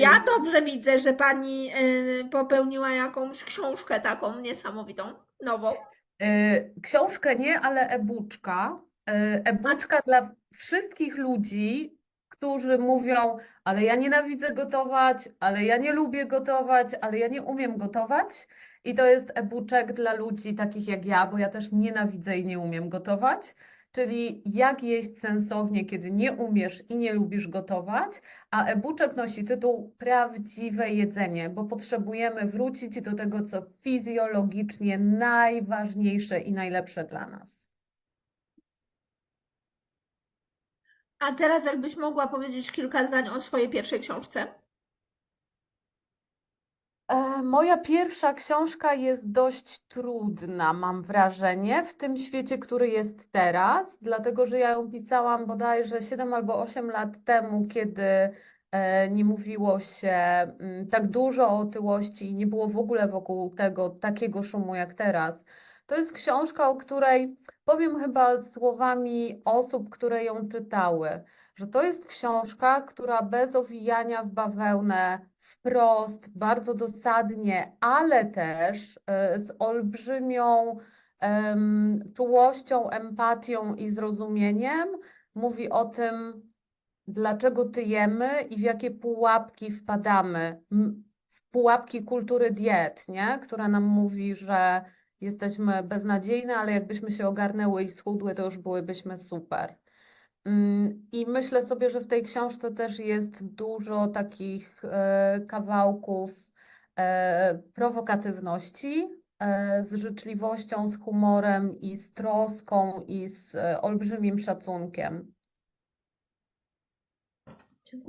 ja dobrze widzę, że pani y, popełniła jakąś książkę taką niesamowitą, nową. Y, Książkę nie, ale e-booczka. Y, E-booczka dla wszystkich ludzi, którzy mówią, ale ja nienawidzę gotować, ale ja nie lubię gotować, ale ja nie umiem gotować. I to jest e-booczek dla ludzi takich jak ja, bo ja też nienawidzę i nie umiem gotować. Czyli jak jeść sensownie, kiedy nie umiesz i nie lubisz gotować, a e-booczek nosi tytuł Prawdziwe jedzenie, bo potrzebujemy wrócić do tego, co fizjologicznie najważniejsze i najlepsze dla nas. A teraz jakbyś mogła powiedzieć kilka zdań o swojej pierwszej książce. E, Moja pierwsza książka jest dość trudna, mam wrażenie, w tym świecie, który jest teraz, dlatego że ja ją pisałam bodajże 7 albo 8 lat temu, kiedy e, nie mówiło się mm, tak dużo o otyłości i nie było w ogóle wokół tego takiego szumu jak teraz. To jest książka, o której powiem chyba słowami osób, które ją czytały że to jest książka, która bez owijania w bawełnę, wprost, bardzo dosadnie, ale też e, z olbrzymią em, czułością, empatią i zrozumieniem mówi o tym, dlaczego tyjemy i w jakie pułapki wpadamy. W pułapki kultury diet, nie? Która nam mówi, że jesteśmy beznadziejne, ale jakbyśmy się ogarnęły i schudły, to już byłybyśmy super. Mm, I myślę sobie, że w tej książce też jest dużo takich e, kawałków e, prowokatywności, e, z życzliwością, z humorem i z troską i z olbrzymim szacunkiem.